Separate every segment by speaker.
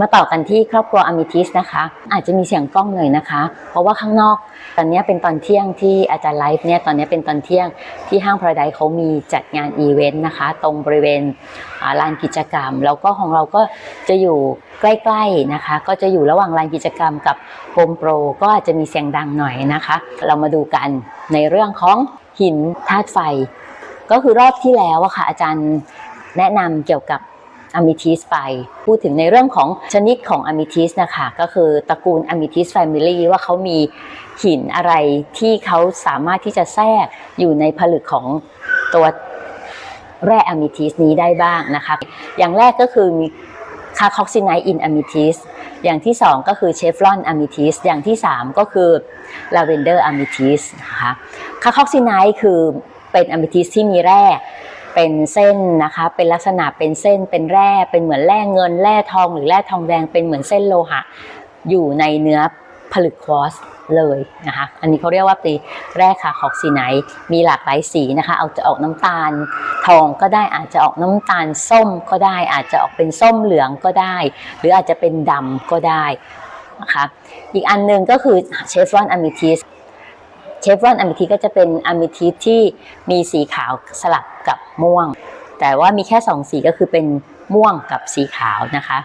Speaker 1: มาต่อกันที่ครอบครัวอมิทิสนะคะ อาจจะมีเสียงกล้องหน่อยนะคะ เพราะว่าข้างนอกตอนนี้เป็นตอนเที่ยงที่อาจารย์ไลฟ์เนี่ยตอนนี้เป็นตอนเที่ยงที่ห้างพราไดเขามีจัดงานอีเวนต์นะคะ ตรงบริเวณลานกิจกรรม แล้วก็ของเราก็จะอยู่ใกล้ๆนะคะ ก็จะอยู่ระหว่างลานกิจกรรมกับโฮมโปรก็อาจจะมีเสียงดังหน่อยนะคะ เรามาดูกันในเรื่องของหินธาตุไฟ ก็คือรอบที่แล้วอะค่ะอาจารย์แนะนำเกี่ยวกับ อะมิทิสไป พูดถึงในเรื่องของชนิดของอะมิทิสนะคะก็คือตระกูลอะมิทิสแฟมิลี่ว่าเขามีหินอะไรที่เขาสามารถที่จะแทรกอยู่ในผลึกของตัวแร่อะมิทิสนี้ได้บ้างนะคะอย่างแรกก็คือมีคาร์คอกซิไนท์อินอะมิทิสอย่างที่สองก็คือเชฟรอนอะมิทิสอย่างที่สามก็คือลาเวนเดอร์อะมิทิสนะคะคาร์คอกซิไนท์คือเป็นอะมิทิสที่มีแร่ เป็นเส้นนะคะ เป็นลักษณะเป็นเส้นเป็นแร่ เป็นเหมือนแร่เงินแร่ทองหรือแร่ทองแดงเป็นเหมือนเส้นโลหะ อยู่ในเนื้อผลึกควอสเลยนะคะ อันนี้เขาเรียกว่าเป็นแร่คาร์คอกซิไนมีหลากหลายสีนะคะ เอาจะออกน้ำตาลทองก็ได้อาจจะออกน้ำตาลส้มก็ได้ อาจจะออกเป็นส้มเหลืองก็ได้ หรืออาจจะเป็นดำก็ได้นะคะอีกอันหนึ่งก็คือเชฟรอนอะมิทิสเชฟรอนอะมิทิสก็จะเป็นอะมิทิสที่มีสีขาวสลับ กับม่วง แต่ว่ามีแค่สองสีก็คือเป็นม่วงกับสีขาวนะคะ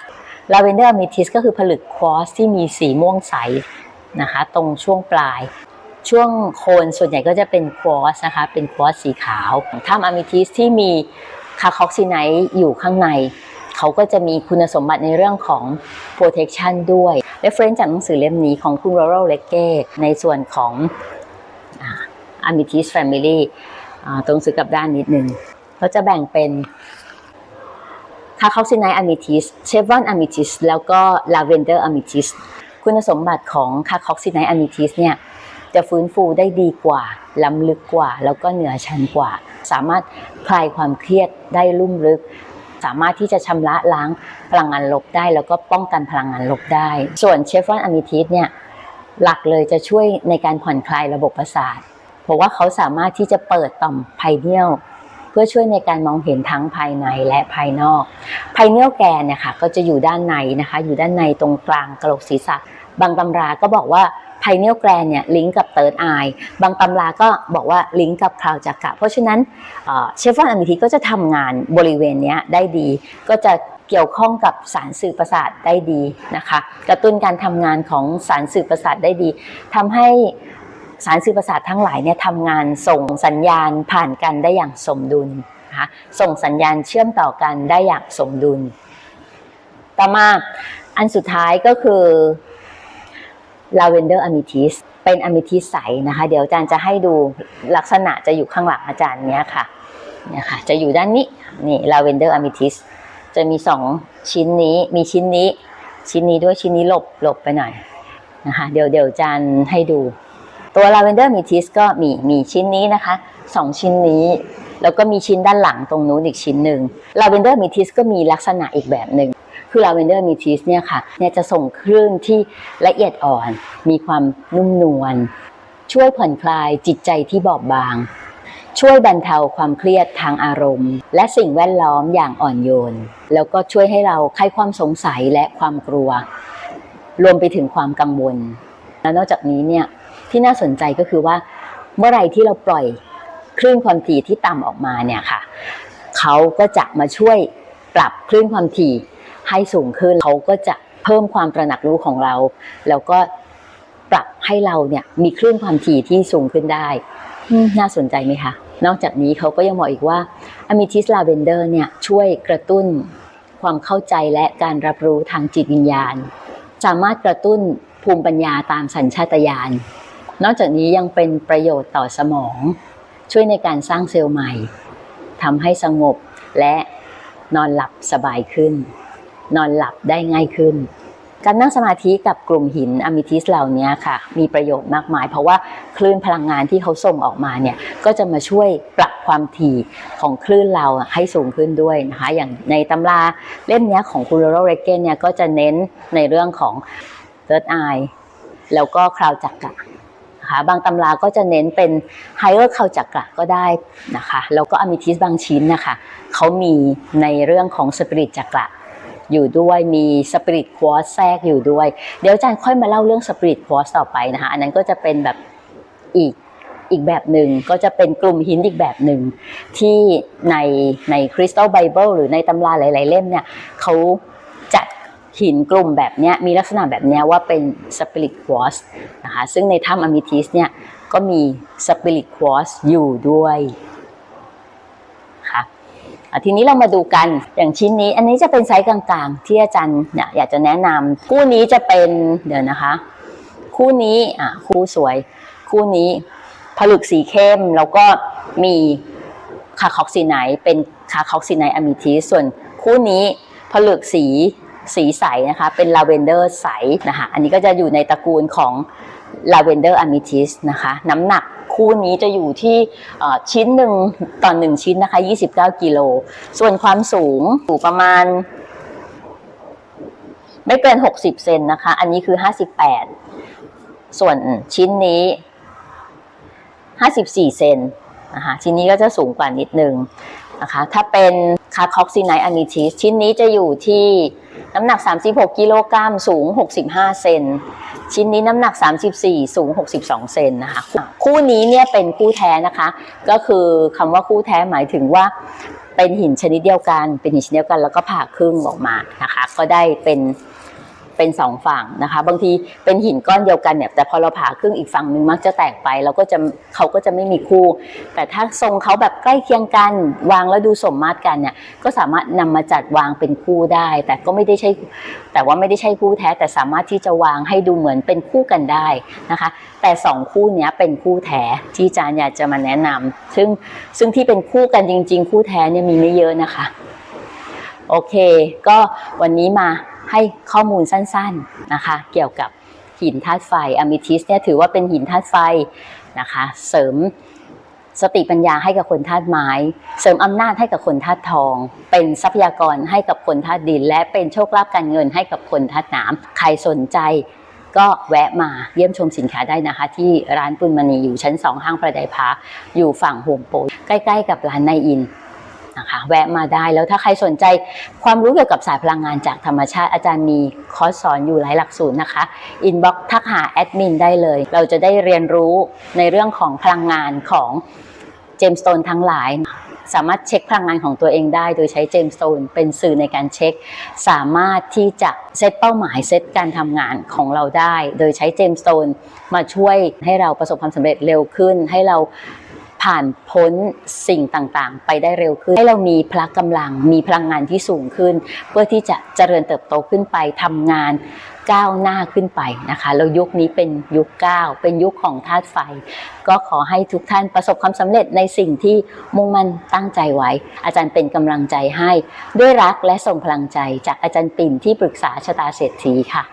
Speaker 1: ลาเวนเดอร์อะมิทิสก็คือผลึกควอสที่มีสีม่วงใสนะคะตรงช่วงปลาย ช่วงโคนส่วนใหญ่ก็จะเป็นควอสนะคะเป็นควอสสีขาวถ้าอะมิทิสที่มีคาคอกซิไนท์อยู่ข้างใน เขาก็จะมีคุณสมบัติในเรื่องของ protection ด้วย reference จากหนังสือเล่มนี้ของคุณ Laurel l e g g e ในส่วนของ Amethyst Family อ่ ตรงซื้อกับด้านนิดนึงเขาจะแบ่งเป็นคาร์คอกซิไนอะมิทิสเชฟรอนอะมิทิสแล้วก็ลาเวนเดอร์อะมิทิสคุณสมบัติของคาร์คอกซิไนอะมิทิสเนี่ยจะฟื้นฟูได้ดีกว่า ล้ำลึกกว่า แล้วก็เหนือชั้นกว่า สามารถคลายความเครียดได้ลุ่มลึก สามารถที่จะชำระล้างพลังงานลบได้ แล้วก็ป้องกันพลังงานลบได้ ส่วนเชฟรอนอะมิทิสเนี่ยหลักเลยจะช่วยในการผ่อนคลายระบบประสาท เพราะว่าเขาสามารถที่จะเปิดต่อมไพเนียลเพื่อช่วยในการมองเห็นทั้งภายในและภายนอกไพเนียลแกนเนี่ยค่ะก็จะอยู่ด้านในนะคะ อยู่ด้านในตรงกลางกระโหลกศีรษะ บางตำราก็บอกว่าไพเนียลแกรนเนี่ยลิงก์กับเติร์ดไอบางตำราก็บอกว่าลิงก์กับคราวจักระเพราะฉะนั้นเชฟฟอนอะมิทีก็จะทำงานบริเวณนี้ได้ดี ก็จะเกี่ยวข้องกับสารสื่อประสาทได้ดีนะคะ กระตุ้นการทำงานของสารสื่อประสาทได้ดีทำให้ สารสื่อประสาททั้งหลายเนี่ยทำงานส่งสัญญาณผ่านกันได้อย่างสมดุลนะคะส่งสัญญาณเชื่อมต่อกันได้อย่างสมดุล ต่อมาอันสุดท้ายก็คือลาเวนเดอร์อะมิทิสเป็นอะมิทิสใสนะคะ เดี๋ยวอาจารย์จะให้ดูลักษณะจะอยู่ข้างหลังอาจารย์เนี้ยค่ะเนี่ยค่ะ จะอยู่ด้านนี้นี่ลาเวนเดอร์อะมิทิสจะมีสองชิ้นนี้มีชิ้นนี้ ชิ้นนี้ด้วยชิ้นนี้หลบหลบไปหน่อยนะคะ เดี๋ยวเดี๋ยวอาจารย์ให้ดู ตัวลาเวนเดอร์มิทิสก็มีมีชิ้นนี้นะคะสองชิ้นนี้ แล้วก็มีชิ้นด้านหลังตรงนู้นอีกชิ้นหนึ่งลาเวนเดอร์มิทิสก็มีลักษณะอีกแบบหนึ่ง คือลาเวนเดอร์มิทิสเนี่ยค่ะเนี่ยจะส่งคลื่นที่ละเอียดอ่อน มีความนุ่มนวล ช่วยผ่อนคลายจิตใจที่บอบบาง ช่วยบรรเทาความเครียดทางอารมณ์ และสิ่งแวดล้อมอย่างอ่อนโยน แล้วก็ช่วยให้เราคลายความสงสัยและความกลัว รวมไปถึงความกังวล และนอกจากนี้เนี่ย ที่น่าสนใจก็คือว่าเมื่อไรที่เราปล่อยคลื่นความถี่ที่ต่ำออกมาเนี่ยค่ะเขาก็จะมาช่วยปรับคลื่นความถี่ให้สูงขึ้นเขาก็จะเพิ่มความตระหนักรู้ของเรา แล้วก็ปรับให้เราเนี่ยมีคลื่นความถี่ที่สูงขึ้นได้ น่าสนใจไหมคะนอกจากนี้เขาก็ยังบอกอีกว่าอะมิทิสลาเวนเดอร์เนี่ยช่วยกระตุ้นความเข้าใจและการรับรู้ทางจิตวิญญาณ สามารถกระตุ้นภูมิปัญญาตามสัญชาตญาณ นอกจากนี้ยังเป็นประโยชน์ต่อสมอง ช่วยในการสร้างเซลล์ใหม่ทำให้สงบและนอนหลับสบายขึ้น นอนหลับได้ง่ายขึ้น การนั่งสมาธิกับกลุ่มหินอะมิทิสเหล่านี้ค่ะ มีประโยชน์มากมาย เพราะว่าคลื่นพลังงานที่เขาส่งออกมาเนี่ยก็จะมาช่วยปรับความถี่ของคลื่นเราให้สูงขึ้นด้วยนะคะ อย่างในตำราเล่มนี้ของคุณโรโรเรเกนเนี่ยก็จะเน้นในเรื่องของ third eye แล้วก็คราวจักระ นะคะ บางตำราก็จะเน้นเป็น higher คราจักระก็ได้นะคะ แล้วก็อะมิทิสบางชิ้นนะคะเขามีในเรื่องของสปิริตจักระอยู่ด้วยมีสปิริตควอสแทรกอยู่ด้วย เดี๋ยวอาจารย์ค่อยมาเล่าเรื่องสปิริตควอสต่อไปนะคะอันนั้นก็จะเป็นแบบอีกอีกแบบหนึ่งก็จะเป็นกลุ่มหินอีกแบบหนึ่งที่ในในคริสตัลไบเบิลหรือในตำราหลาย ๆ เล่มเนี่ยเขา หินกลุ่มแบบนี้มีลักษณะแบบนี้ว่าเป็นสปิริตควอสนะคะซึ่งในถ้ำอมิทิสเนี่ยก็มีสปิริตควอสอยู่ด้วยค่ะทีนี้เรามาดูกันอย่างชิ้นนี้ อันนี้จะเป็นไซส์กลางๆ ที่อาจารย์เนี่ยอยากจะแนะนำคู่นี้จะเป็นเดี๋ยวนะคะ คู่นี้อะคู่สวย คู่นี้ผลึกสีเข้มแล้วก็มีคาคอกซีไนเป็นคาคอกซีไนอะมิทิสส่วนคู่นี้ผลึกสี สีใสนะคะ เป็นลาเวนเดอร์ใสนะคะ อันนี้ก็จะอยู่ในตระกูลของลาเวนเดอร์อะมิทิสนะคะ น้ำหนักคู่นี้จะอยู่ที่ชิ้นหนึ่งต่อหนึ่งชิ้นนะคะ 29 กิโล ส่วนความสูงอยู่ประมาณ ไม่เกิน 60 เซนนะคะ อันนี้คือ 58 ส่วนชิ้นนี้ 54 เซนนะคะชิ้นนี้ก็จะสูงกว่านิดนึงนะคะ ถ้าเป็นคาคอกซิไนอะมิทิสชิ้นนี้จะอยู่ที่ น้ำหนัก 36 กิโลกรัมสูง 65 เซนชิ้นนี้น้ำหนัก 34 สูง 62 เซนนะคะ คู่นี้เนี่ยเป็นคู่แท้นะคะ ก็คือคำว่าคู่แท้หมายถึงว่าเป็นหินชนิดเดียวกัน เป็นหินชนิดเดียวกันแล้วก็ผ่าครึ่งออกมานะคะ ก็ได้เป็น เป็นสองฝั่งนะคะ บางทีเป็นหินก้อนเดียวกันเนี่ยแต่พอเราผ่าครึ่งอีกฝั่งหนึ่งมักจะแตกไปเราก็จะเขาก็จะไม่มีคู่ แต่ถ้าทรงเขาแบบใกล้เคียงกันวางแล้วดูสมมาตรกันเนี่ยก็สามารถนำมาจัดวางเป็นคู่ได้ แต่ก็ไม่ได้ใช่แต่ว่าไม่ได้ใช่คู่แท้ แต่สามารถที่จะวางให้ดูเหมือนเป็นคู่กันได้นะคะ แต่สองคู่นี้เป็นคู่แท้ที่อาจารย์อยากจะมาแนะนำซึ่งซึ่งที่เป็นคู่กันจริง ๆ คู่แท้เนี่ยมีไม่เยอะนะคะ โอเค ก็วันนี้มาให้ข้อมูลสั้นๆนะคะ เกี่ยวกับหินธาตุไฟอะมิทิสเนี่ยถือว่าเป็นหินธาตุไฟนะคะ เสริมสติปัญญาให้กับคนธาตุไม้ เสริมอำนาจให้กับคนธาตุทอง เป็นทรัพยากรให้กับคนธาตุดิน และเป็นโชคลาภการเงินให้กับคนธาตุน้ำใครสนใจก็แวะมาเยี่ยมชมสินค้าได้นะคะ ที่ร้านปุณมณีอยู่ชั้น 2 ห้างประไดพาอยู่ฝั่งโฮมโปรใกล้ ๆ กับร้านนายอิน นะคะ แวะมาได้แล้วถ้าใครสนใจความรู้เกี่ยวกับสายพลังงานจากธรรมชาติอาจารย์มีคอร์สสอนอยู่หลายหลักสูตรนะคะอินบ็อกทักหาแอดมินได้เลย เราจะได้เรียนรู้ในเรื่องของพลังงานของเจมสโตนทั้งหลาย สามารถเช็คพลังงานของตัวเองได้ โดยใช้เจมสโตนเป็นสื่อในการเช็ค สามารถที่จะเซตเป้าหมายเซตการทำงานของเราได้ โดยใช้เจมสโตนมาช่วยให้เราประสบความสำเร็จเร็วขึ้น ให้เรา ผ่านพ้นสิ่งต่างๆ ไปได้เร็วขึ้น ให้เรามีพละกำลังมีพลังงานที่สูงขึ้น เพื่อที่จะเจริญเติบโตขึ้นไปทำงานก้าวหน้าขึ้นไปนะคะแล้วยุคนี้เป็นยุคก้าวเป็นยุคของธาตุไฟ ก็ขอให้ทุกท่านประสบความสำเร็จในสิ่งที่มุ่งมั่นตั้งใจไว้ อาจารย์เป็นกำลังใจให้ ด้วยรักและส่งพลังใจจากอาจารย์ปิ่นที่ปรึกษาชะตาเศรษฐีค่ะ